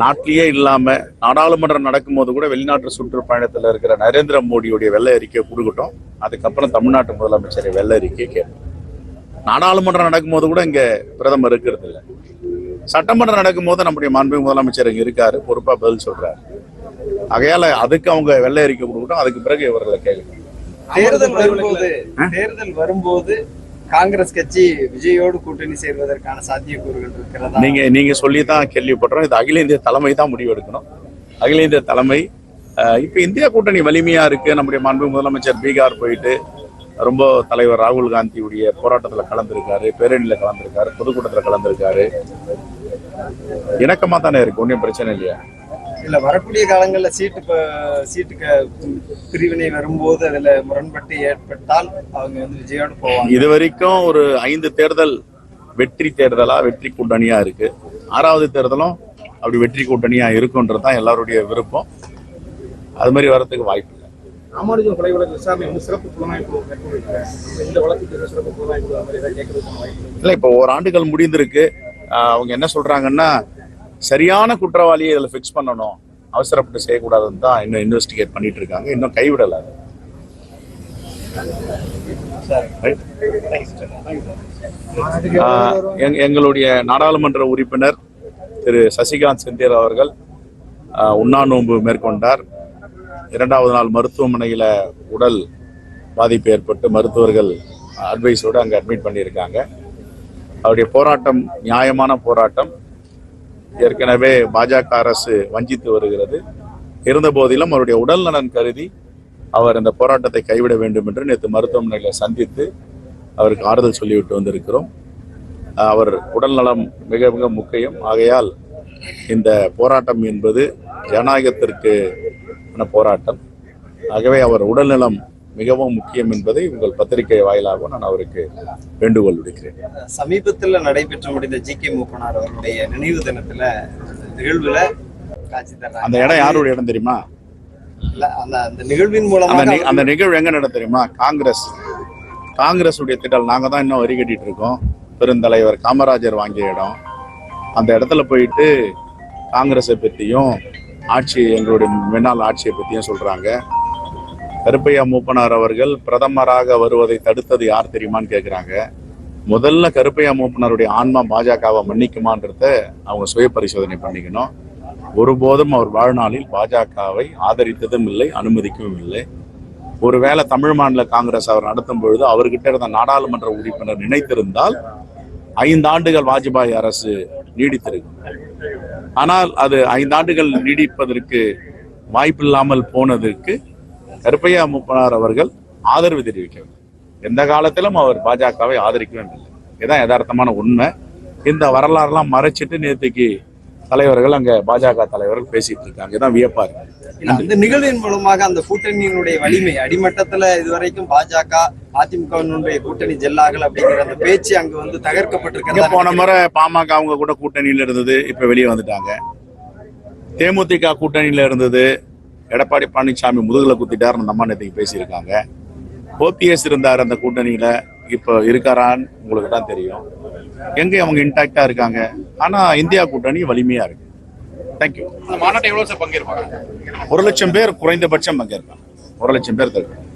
நாட்டிலேயே இல்லாம நாடாளுமன்றம் நடக்கும்போது கூட வெளிநாட்டு சுற்றுப்பயணத்துல இருக்கிற நரேந்திர மோடியுடைய வெள்ளை அறிக்கை கொடுக்கட்டும். அதுக்கப்புறம் தமிழ்நாட்டு முதலமைச்சரை வெள்ளை அறிக்கை கேட்போம். நாடாளுமன்றம் நடக்கும்போது கூட இங்க பிரதமர் இருக்கிறது இல்ல. சட்டமன்றம் நடக்கும்போது நம்முடைய மாண்பு முதலமைச்சர் இங்க இருக்காரு பொறுப்பா பதில் சொல்றாரு. ஆகையால அதுக்கு அவங்க வெள்ளை அறிக்கை கொடுக்கட்டும் அதுக்கு பிறகு இவர்களை கேட்கணும் தேர்தல் வரும்போது தேர்தல் வரும்போது காங்கிரஸ் கட்சி விஜயோடு கூட்டணி சேர்வதற்கான சாத்தியக்கூறுகள் இருக்கிறதா? நீங்க நீங்க சொல்லி தான் கேள்விப்படுறோம் இது அகில இந்திய தலைமை தான் முடிவெடுக்கணும். அகில இந்திய தலைமை இப்போ இப்ப இந்தியா கூட்டணி வலிமையா இருக்கு. நம்முடைய மாண்பு முதலமைச்சர் பீகார் போயிட்டு ரொம்ப தலைவர் ராகுல் காந்தியுடைய போராட்டத்தில் கலந்திருக்காரு பேரணியில் கலந்திருக்காரு பொதுக்கூட்டத்தில் கலந்திருக்காரு. இணக்கமாக தானே இருக்கு ஒன்றும் பிரச்சனை இல்லையா? இல்ல வரக்கூடிய காலங்கள்ல சீட்டு சீட்டு பிரிவினை வரும்போது அதுல முரண்பட்டு ஏற்பட்டால் அவங்க வந்து விஜயோடு போவாங்க. இது வரைக்கும் ஒரு ஐந்து தேர்தல் வெற்றி தேர்தலா வெற்றி கூட்டணியா இருக்கு. ஆறாவது தேர்தலும் அப்படி வெற்றி கூட்டணியா இருக்குன்றது தான் எல்லாருடைய விருப்பம். அது மாதிரி வர்றதுக்கு வாய்ப்பு இல்லை. ராமானுஜம் கொலை வழக்கு விசாரணை வந்து சிறப்பு புலனாய்வு இந்த வழக்குக்கு சிறப்பு புலனாய்வு. இல்லை? இப்போ ஓராண்டுகள் முடிந்திருக்கு. அவங்க என்ன சொல்றாங்கன்னா சரியான குற்றவாளியை இதில் ஃபிக்ஸ் பண்ணணும். அவசரப்பட்டு செய்யக்கூடாதுன்னு தான் இன்னும் இன்வெஸ்டிகேட் பண்ணிட்டு இருக்காங்க. இன்னும் கைவிடலை எங்களுடைய நாடாளுமன்ற உறுப்பினர் திரு சசிகாந்த் செந்தியர் அவர்கள் உண்ணா நோன்பு மேற்கொண்டார். இரண்டாவது நாள் மருத்துவமனையில் உடல் பாதிப்பு ஏற்பட்டு மருத்துவர்கள் அட்வைஸோடு அங்கே அட்மிட் பண்ணியிருக்காங்க. அவருடைய போராட்டம் நியாயமான போராட்டம். ஏற்கனவே பாஜக அரசு வஞ்சித்து வருகிறது. இருந்த போதிலும் அவருடைய உடல் நலன் கருதி அவர் இந்த போராட்டத்தை கைவிட வேண்டும் என்று நேற்று மருத்துவமனையில் சந்தித்து அவருக்கு ஆறுதல் சொல்லிவிட்டு வந்திருக்கிறோம். அவர் உடல் நலம் மிக மிக முக்கியம். ஆகையால் இந்த போராட்டம் என்பது ஜனநாயகத்திற்கு போராட்டம். ஆகவே அவர் உடல்நலம் மிகவும் முக்கியம் என்பதை உங்கள் பத்திரிகை வாயிலாக நான் அவருக்கு வேண்டுகோள் விடுக்கிறேன். சமீபத்துல நடைபெற்று முடிந்த ஜி கே மூப்பனார் அவருடைய நினைவு தினத்துல நிகழ்வுல காட்சி தர்றாங்க. அந்த இடம் யாருடைய இடம் தெரியுமா? அந்த அந்த நிகழ்வின் நி- அந்த நிகழ்வு எங்க நட தெரியுமா? காங்கிரஸ். காங்கிரஸ் உடைய திட்டம் நாங்க தான் இன்னும் வரி கட்டிட்டு இருக்கோம். பெருந்தலைவர் காமராஜர் வாங்கிய இடம். அந்த இடத்துல போயிட்டு காங்கிரஸை பத்தியும் ஆட்சி எங்களுடைய முன்னாள் ஆட்சியை பத்தியும் சொல்றாங்க. கருப்பையா மூப்பனார் அவர்கள் பிரதமராக வருவதை தடுத்தது யார் தெரியுமான்னு கேட்குறாங்க முதல்ல கருப்பையா மூப்பனாருடைய ஆன்மா பாஜகவை மன்னிக்குமான்றத அவங்க சுய பரிசோதனை பண்ணிக்கணும். ஒருபோதும் அவர் வாழ்நாளில் பாஜகவை ஆதரித்ததும் இல்லை அனுமதிக்கவும் இல்லை. ஒருவேளை தமிழ் மாநில காங்கிரஸ் அவர் நடத்தும் பொழுது அவர்கிட்ட இருந்த நாடாளுமன்ற உறுப்பினர் நினைத்திருந்தால் ஐந்து ஆண்டுகள் வாஜ்பாய் அரசு நீடித்திருக்கும். ஆனால் அது ஐந்து ஆண்டுகள் நீடிப்பதற்கு வாய்ப்பில்லாமல் போனதற்கு கருப்பையா முப்பனார் அவர்கள் ஆதரவு தெரிவிக்கவில்லை. எந்த காலத்திலும் அவர் பாஜகவை ஆதரிக்கவே இல்லை. இதுதான் யதார்த்தமான உண்மை. இந்த வரலாறுலாம் மறைச்சிட்டு நேற்றுக்கு தலைவர்கள் அங்க பாஜக தலைவர்கள் பேசிட்டு இருக்காங்க. இதான் வியப்பா இருக்கு. அந்த நிகழ்வின் மூலமாக அந்த கூட்டணியினுடைய வலிமை அடிமட்டத்துல இதுவரைக்கும் பாஜக அதிமுகவினுடைய கூட்டணி ஜெல்லாகல் அப்படிங்கிற அந்த பேச்சு அங்க வந்து இங்க தகர்க்கப்பட்டிருக்கிறதா போன முறை பாமக அவங்க கூட கூட்டணியில இருந்தது இப்ப வெளியே வந்துட்டாங்க. தேமுதிக கூட்டணியில இருந்தது எடப்பாடி பழனிசாமி முதுகுல குத்திட்டாருன்னு அந்த அம்மா நேற்றுக்கு பேசியிருக்காங்க. ஓபிஎஸ் இருந்தார் அந்த கூட்டணியில இப்போ இருக்காரான்னு உங்களுக்கு தான் தெரியும். எங்க அவங்க இன்டாக்டா இருக்காங்க? ஆனா இந்தியா கூட்டணி வலிமையா இருக்கு. தேங்க்யூ மாநாட்டை எவ்வளவு சார் பங்கேற்பாங்க? ஒரு லட்சம் பேர் குறைந்தபட்சம் பங்கேற்பாங்க. ஒரு லட்சம் பேர் தருவாங்க